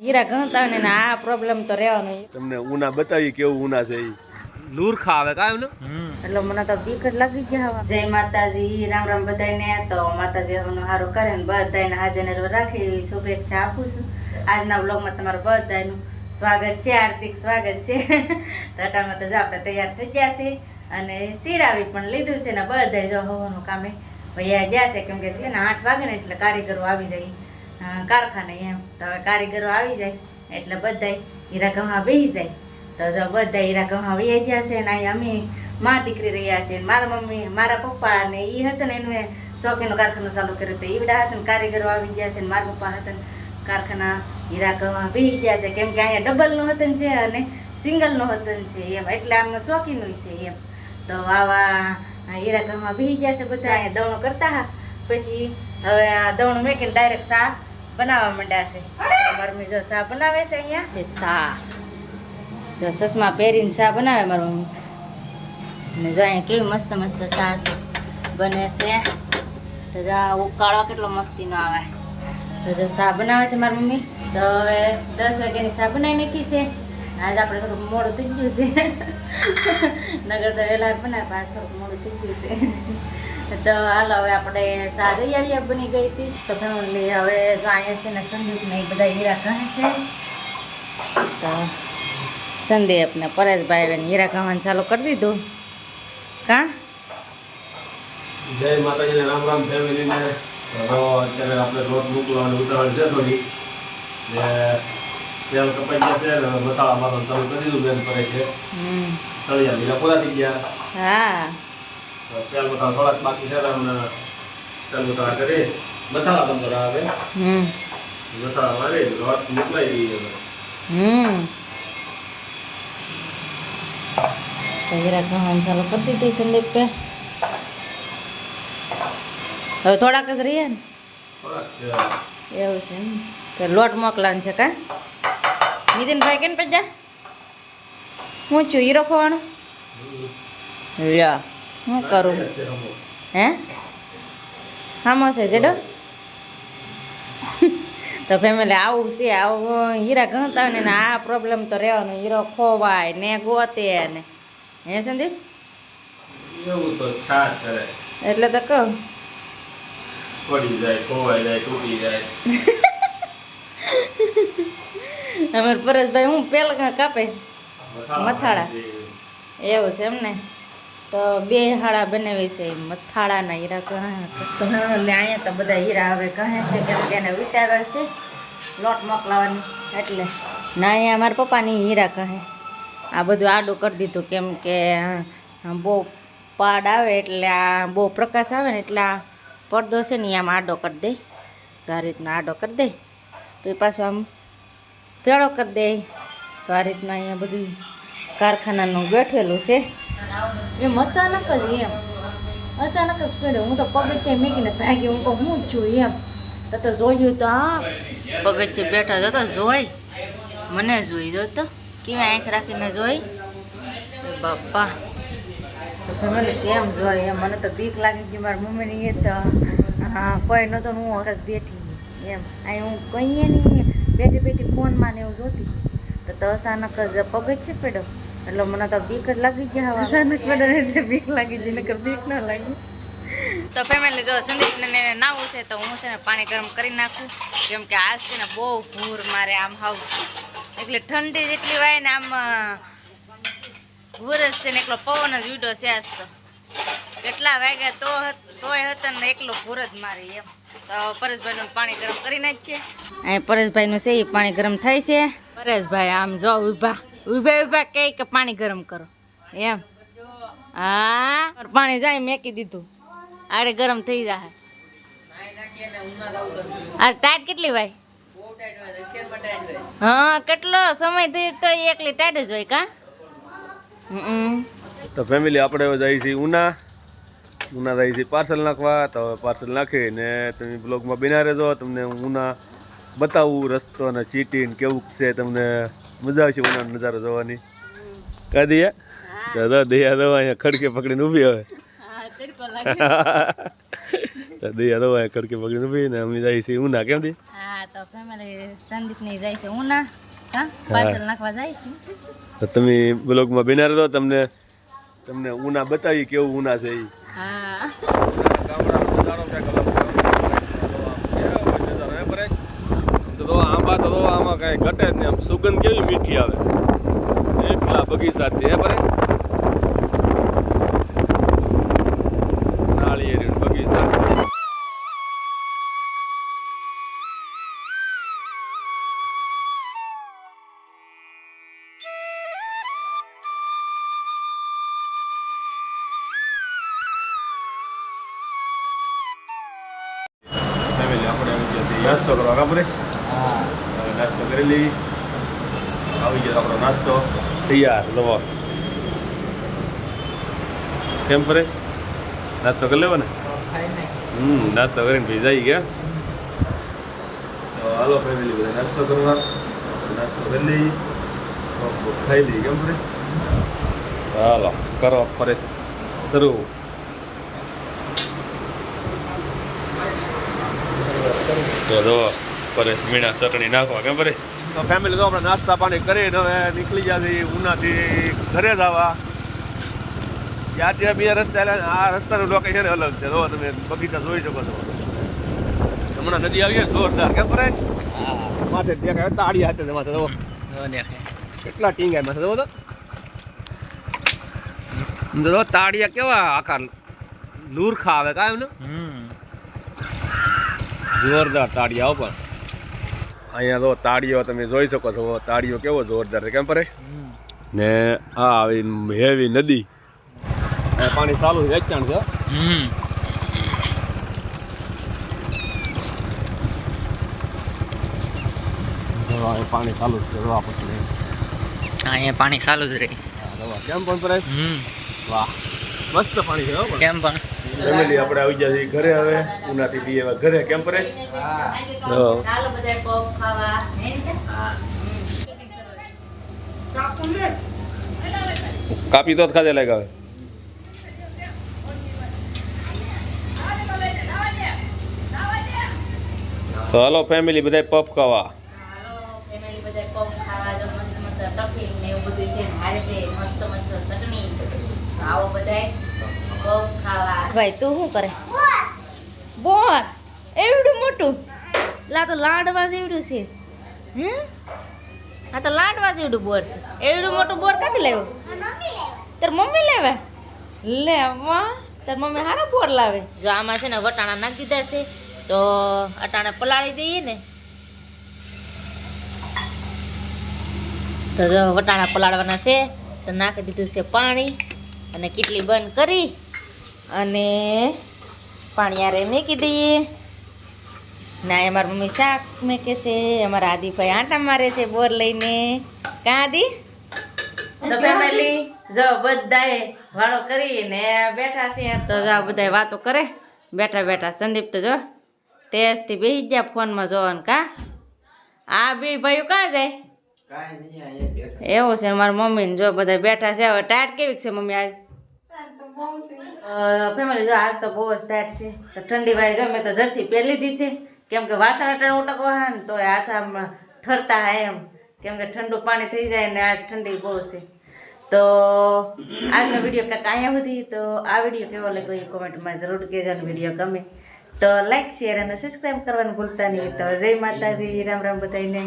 હીરા ગણતા હોય ને આ પ્રોબ્લેમ તો રહેવાનો તમને ઉના બતાવી કેવું ઉના છે ઈ. લુરખા આવે કાંઈ ને? એટલે મને તો બીક જ લાગી ગયા જય માતાજી રામ રામ બધાને તો માતાજી હવનું સારું કરે ને બધાને હાજર રાખી શુભેચ્છા આપું છું. આજના બ્લોગમાં તમારું બધાનું સ્વાગત છે હાર્દિક સ્વાગત છે. તો તો જો આપણે તૈયાર થઈ ગયા છે અને સિરાવી પણ લીધું છે ને બધા જો હવાનું કામે ભૈયા ગયા છે. કેમ કે છે ને આઠ વાગે ને એટલે કારીગરો આવી જાય. કારખાને એમ. તો હવે કારીગરો આવી જાય, એટલે બધા હીરા ગવા બેસી જાય. તો જો બધા હીરા વહી ગયા છે ને અહીં અમે માં દીકરી રહ્યા છે મારા મમ્મી, મારા પપ્પા ને એ હતા ને એનું શોખીનો કારખાનો ચાલુ કર્યો હતો ઈવડા હતા ને કારીગરો આવી ગયા છે ને મારા પપ્પા હતા કારખાના હીરા ગવા બેસી ગયા છે. કેમ કે અહીંયા ડબલનું હતન છે અને સિંગલનું હતન છે એમ. એટલે આમ શોખીનું છે એમ. તો આવા હીરા ગવા બેસી ગયા છે બધા, અહીંયા દવણો કરતા હા પછી હવે આ દવણું મેકીને ડાયરેક્ટ સા બનાવવા માંડ્યા છે. મારી મમ્મી જો સા બનાવે છે અહીંયા. છે સા જો ચશ્મા પહેરીને સા બનાવે મારું મમ્મી. ને જો અહીંયા કેવી મસ્ત મસ્ત સા છે બને છે. તો જો ઉકાળો કેટલો મસ્તીનો આવે. તો જો સા બનાવે છે મારી મમ્મી. તો હવે દસ વાગ્યાની સા બનાવી નાખી છે. આજ આપણે થોડુંક મોડું થઈ ગયું છે. નગર તો વહેલા બનાવે આજ થોડુંક મોડું થઈ ગયું છે. તો હાલ હવે આપણે સારી દઈ બની ગઈ હતી. તો ફેમિલી હવે જો અહીંયા છે ને સંદીપ ને એ બધા હીરા કહે છે. તો સંદીપ ને પરેશભાઈ હવે હીરા કહાવાનું ચાલુ કરી દીધું. કા? જય માતાજીને રામ રામ ફેમિલીને અત્યારે આપણે લોટ મૂકવાની ઉતાવળ છે થોડી. ને તેલ કપાઈ ગયા છે ને મસાલા મારવાનું ચાલુ કરી દીધું બેન કરે છે તળિયા લીલા પૂરા થઈ ગયા. હા. તેલ મસાલા થોડાક બાકી છે અમને તેલ મસાલા કરી. મસાલા પણ કરાવે આવે. મસાલા મારી રોટ મોકલાઈ ગઈ કરી દીધી સંદીપ હવે થોડાક જ રહીએ ને? એવું છે એમ. તો લોટ મોકલાવાનું છે કા? નીતિનભાઈ કેમ પજા હું છું હીરો ખોવાનો? લ્યો હું કરું. હે? હામો છે જેડો? તો ફેમિલી આવું છે આવું હીરા ગણતા હોય ને આ પ્રોબ્લેમ તો રહેવાનો હીરો ખોવાય ને ગોતે ને. હે સંદીપ? એટલે તો કહું. પડી જાય ખોવાઈ જાય તૂટી જાય. અમાર પરેશભાઈ હું પેલા કાપે? મથાળા. એવું છે એમ ને? તો બે હાડા બનાવી છે મથાળાના હીરા કહે એટલે અહીંયા તો બધા હીરા હવે કહે છે કેમ કે એને વિટાવર છે લોટ મોકલાવાની. એટલે ના અહીંયા મારા પપ્પાની હીરા કહે. આ બધું આડું કરી દીધું કેમ કે બહુ પાડ આવે એટલે આ બહુ પ્રકાશ આવે ને એટલે આ પડદો છે ને આમ આડો કરી દે. આ રીતના આડો કરી દે. પછી પાછો આમ ભેળો કરી દે. તો આ રીતના અહીંયા બધું કારખાનાનું બેઠેલું છે. એમ અચાનક જ એમ. અચાનક જ પડ્યો હું તો પગથિયે મીકીને ભાગી હું તો હું જ છું એમ. તો તો જોયું તો હા. પગથિયે બેઠા જો તો જોઈ. મને જોઈ જો તો. કેવી આંખ રાખીને જોઈ? બાપા. મને કેમ જોઈ એમ? મને તો બીક લાગી ગઈ મારી મમ્મીની એ તો. હા કોઈ નહોતો ને હું હરસ બેઠી એમ. અહીં હું કહીએ નહીં. બેઠી બેઠી ફોનમાં ને એવું જોતી. તો તો અચાનક જ પગથિયે પડ્યો? એટલે મને તો બીક જ લાગી ગયા અચાનક પડ્યો એટલે બીક લાગી ગઈ નકર બીક ન લાગી. તો ફેમિલી જો સંદીપને નાવું છે તો હું છે ને પાણી ગરમ કરી નાખું. કેમ કે આજ છે ને બહુ ભૂર મારે આમ હાવ. એટલે ઠંડી જેટલી વાય ને આમ ભૂરસ છે ને એકલો પવન જ ઉડો છે આજ તો. કેટલા વાગ્યા તો તોય હતો ને એકલો ભૂર જ મારે એમ. તો પરેશભાઈનું પાણી ગરમ કરી નાખીએ. અહીં પરેશભાઈનું છે એ પાણી ગરમ થાય છે. પરેશભાઈ આમ જો ઊભા. ઊભા ઊભા કહે કે પાણી ગરમ કરો. એમ. હા? પાણી જાય મેકી દીધું. આડે ગરમ થઈ જાય આ ટાઈટ કેટલી ભાઈ? હા, કેટલો સમય થયો તો એકલી ટાઈટ જ હોય કા? તો ફેમિલી આપણે હવે જઈએ છીએ ઉના. ઉના જઈએ છીએ પાર્સલ નાખવા, તો પાર્સલ નાખીને તમે બ્લોગમાં બિના રહેજો. તમને ઉના બતાવું રસ્તો અને ચીટી ને કેવું છે તમને મજા આવશે ઉનાનો નજારો જોવાની. કા દઈએ દાદા દયા દવા અહીંયા ખડકે પકડીને ઊભી હવે. હા દયા દવા અહીંયા ખડકે પકડીને ઊભી ને અમે જઈએ છીએ ઉના કેમ દી? હા હા તો ફેમિલી સંદીપની જાય છે ઉના. તો તમે બ્લોગમાં બિનાર રહો તમને તમને ઉના બતાવી કેવું ઉના છે એ હા ગામડાનો નજારો કંઈક અલગ છે. કેવો હોય નજારો, હે પરેશ? તો તો આંબા તો તો આમાં કાંઈ ઘટે જ નહીં. આમ સુગંધ કેવી મીઠી આવે. એકલા બગીચાથી હે પરેશ? નાળિયેરી બગીચા. આપણે આવી ગયા નાસ્તો કરવા કા પરેશ? હવે નાસ્તો કરી લઈ આવી ગયો આપણો નાસ્તો તૈયાર લવો કેમ ફરેશ નાસ્તો કરી લેવો ને હમ નાસ્તો કરીને પછી જઈ ગયા તો હાલો ફેમિલી બધા નાસ્તો કરવા નાસ્તો કરી લઈ કોક ખાઈ લઈ કેમ હાલો કરો ફરેશ શરૂ તો જો પરેશ મીણા ચટણી નાખવા કેમ પરેશ તો ફેમિલી તો આપણે નાસ્તા પાણી કરીને હવે નીકળી જતી ઉનાથી ઘરે જ આવવા ત્યાં ત્યાં બીજા રસ્તા એટલે આ રસ્તાનું લોકેશન અલગ છે. જો તમે બગીચા જોઈ શકો છો. હમણાં નદી આવી જોરદાર. કેમ પરેશ માથે દેખાય તાળી હાથે છે માથે જો. કેટલા ટીંગા માથે જો તો. તાળિયા કેવા આકાર લૂરખા આવે કાંઈ ને? જોરદાર તાળિયા પણ. અહીંયા તો તાળીઓ તમે જોઈ શકો છો તાળીઓ કેવો જોરદાર છે કેમ પરેશ? ને આ આવી હેવી નદી. પાણી ચાલુ વેચાણ છે. પાણી ચાલુ છે રવા પછી અહીંયા પાણી ચાલુ જ રહી. કેમ પણ પરેશ? વાહ. મસ્ત પાણી છે કેમ પણ? ફેમિલી આપણે આવી જશે ઘરે હવે. ઉનાથી બી એવા ઘરે. કેમ પરેશ? હા. ચાલો બધા પોપ ખાવા. હે. ને? કાપી તો જ ખાધે લાગ્યા હવે. તો હલો ફેમિલી બધા પફ ખાવા. બધા પોપ ખાવા. જો મસ્ત મસ્ત ટફિંગ ને એવું બધું છે ભારે છે મસ્ત મસ્ત ચટણી. આવો બધાય ભાઈ તું શું કરે? બોર એવડું મોટું? લા તો લાડવા જેવડું છે. હે આ તો લાડવા જેવડું બોર છે. એવડું મોટું બોર ક્યાંથી લેવું. તાર મમ્મી લેવે? લે વાહ. તાર મમ્મી હારા બોર લાવે. જો આમાં છે ને વટાણા નાખી દીધા છે. તો અટાણે પલાળી દઈએ ને. તો જો વટાણા પલાળવાના છે. તો નાખી દીધું છે પાણી. અને કેટલી બંધ કરી. અને પાણી યારે મૂકી દઈએ. ના અમારી મમ્મી શાક મેકે છે. અમારા આદિભાઈ આંટા મારે છે બોર લઈને. કાં આદિ? તો ફેમિલી જો બધાએ વાળો કરીને બેઠા છે તો જો બધાય વાતો કરે. બેઠા બેઠા સંદીપ તો જો ટેસ્ટથી બેસી ગયા ફોનમાં જોવાનું કા? આ બે ભાઈઓ કાં જાય એવું છે મારા મમ્મીને જો બધા બેઠા છે. હવે ટાયર કેવી છે મમ્મી આજ? ફેમિલી જો આજ તો બહુ જ ટાઈટ છે. તો ઠંડી ભાઈ જો મેં તો જર્સી પહેરી લીધી છે. કેમ કે વાસણ અટાણે ઉટકવા હા ને તો હાથ આમ ઠરતા હા એમ. કેમ કે ઠંડુ પાણી થઈ જાય ને આ ઠંડી બહુ છે. તો આજનો વીડિયો કંઈક અહીંયા સુધી. તો આ વીડિયો કેવો લાગ્યો એ કોમેન્ટમાં જરૂર કહેજો અને વીડિયો ગમે. તો લાઈક શેર અને સબસ્ક્રાઈબ કરવાનું ભૂલતા નહીં. તો જય માતાજી. રામ રામ બધાને